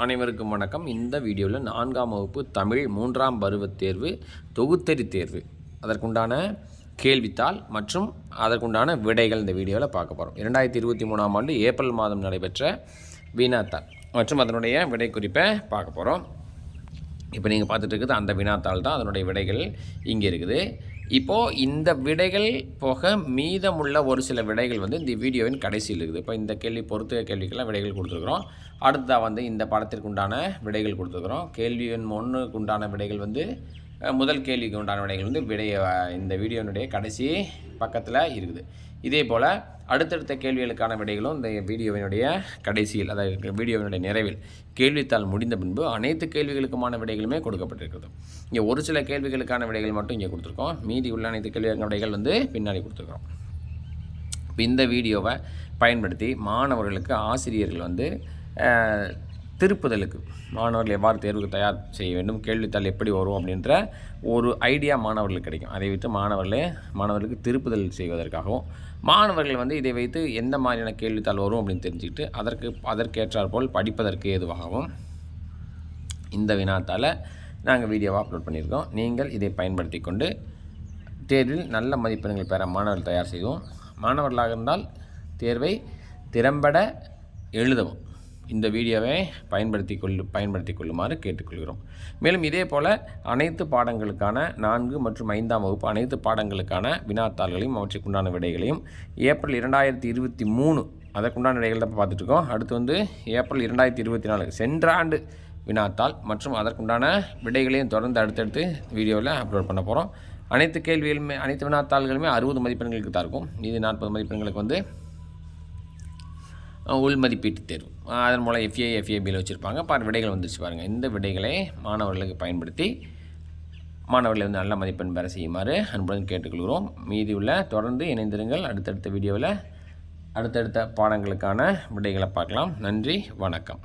அனைவருக்கும் வணக்கம். இந்த வீடியோவில் நான்காம் வகுப்பு தமிழ் மூன்றாம் பருவத் தேர்வு தொகுத்தறி தேர்வு. அதற்குண்டான கேள்வித்தாள் மற்றும் அதற்குண்டான விடைகள் இந்த வீடியோவில் பார்க்க போகிறோம் இரண்டாயிரத்தி இருபத்தி மூணாம் ஆண்டு ஏப்ரல் மாதம் நடைபெற்ற வினாத்தாள் மற்றும் அதனுடைய விடை குறிப்பை பார்க்க போகிறோம் இப்போ நீங்கள் பார்த்துட்டு இருக்குது அந்த வினாத்தாள் தான் அதனுடைய விடைகள் இங்கே இருக்குது. இப்போது இந்த விடைகள் போக மீதமுள்ள ஒரு சில விடைகள் வந்து இந்த வீடியோவின் கடைசியில் இருக்குது. இப்போ இந்த கேள்வி பொறுத்த கேள்விக்கெல்லாம் விடைகள் கொடுத்துருக்குறோம். அடுத்ததாக வந்து இந்த படத்திற்கு உண்டான விடைகள் கொடுத்துருக்குறோம். கேள்வி எண் ஒன்றுக்கு உண்டான விடைகள் வந்து முதல் கேள்விக்கு உண்டான விடைகள் வந்து விடைய இந்த வீடியோனுடைய கடைசி பக்கத்தில் இருக்குது. இதே போல் அடுத்தடுத்த கேள்விகளுக்கான விடைகளும் இந்த வீடியோவினுடைய கடைசியில் அதாவது வீடியோவினுடைய நிறைவில் கேள்வித்தாள் முடிந்த பின்பு அனைத்து கேள்விகளுக்குமான விடைகளுமே கொடுக்கப்பட்டிருக்கிறது. இங்கே ஒரு சில கேள்விகளுக்கான விடைகள் மட்டும் இங்கே கொடுத்துருக்கோம். மீதி உள்ள அனைத்து கேள்விக்கான விடைகள் வந்து பின்னாடி கொடுத்துருக்கோம் இப்போ இந்த வீடியோவை பயன்படுத்தி மாணவர்களுக்கு ஆசிரியர்கள் வந்து திருப்புதலுக்கு மாணவர்கள் எவ்வாறு தேர்வுக்கு தயார் செய்ய வேண்டும் கேள்வித்தாள் எப்படி வரும் அப்படின்ற ஒரு ஐடியா மாணவர்களுக்கு கிடைக்கும். அதை வைத்து மாணவர்களே மாணவர்களுக்கு திருப்புதல் செய்வதற்காகவும் மாணவர்கள் வந்து இதை வைத்து எந்த மாதிரியான கேள்வித்தாள் வரும் அப்படின்னு தெரிஞ்சுக்கிட்டு அதற்கு அதற்கேற்றாற்போல் படிப்பதற்கு ஏதுவாகவும் இந்த வினாத்தால் நாங்கள் வீடியோவை அப்லோட் பண்ணியிருக்கோம். நீங்கள் இதை பயன்படுத்தி கொண்டு தேர்வில் நல்ல மதிப்பெண்கள் பெற மாணவர்கள் தயார் செய்வோம் மாணவர்களாக இருந்தால் தேர்வை திறம்பட எழுதவும். இந்த வீடியோவை பயன்படுத்தி கொள்ளு பயன்படுத்தி கொள்ளுமாறு கேட்டுக்கொள்கிறோம். மேலும் இதே போல் அனைத்து பாடங்களுக்கான நான்கு மற்றும் ஐந்தாம் வகுப்பு அனைத்து பாடங்களுக்கான வினாத்தாள்களையும் அவற்றுக்குண்டான விடைகளையும் ஏப்ரல் இரண்டாயிரத்தி இருபத்தி மூணு அதற்குண்டான விடைகள் தான் பார்த்துட்ருக்கோம். அடுத்து வந்து ஏப்ரல் இரண்டாயிரத்தி இருபத்தி நாலு சென்ற ஆண்டு வினாத்தாள் மற்றும் அதற்குண்டான விடைகளையும் தொடர்ந்து அடுத்தடுத்து வீடியோவில் அப்லோட் பண்ண போகிறோம் அனைத்து கேள்விகளுமே அனைத்து வினாத்தாள்களுமே அறுபது மதிப்பெண்களுக்கு தான் இருக்கும். இது நாற்பது மதிப்பெண்களுக்கு வந்து உள்மதிப்பீட்டு உள் மதிப்பீட்டு தேர்வு அதன் மூலம் எஃப்ஏ எஃப்ஏபியில் வச்சுருப்பாங்க. பார் விடைகள் வந்துருச்சு பாருங்கள் இந்த விடைகளை மாணவர்களுக்கு பயன்படுத்தி மாணவர்களை வந்து நல்ல மதிப்பெண் பெற செய்யுமாறு அன்புடன் கேட்டுக்கொள்கிறோம். மீதி உள்ள தொடர்ந்து இணைந்திருங்கள். அடுத்தடுத்த வீடியோவில் அடுத்தடுத்த பாடங்களுக்கான விடைகளை பார்க்கலாம். நன்றி. வணக்கம்.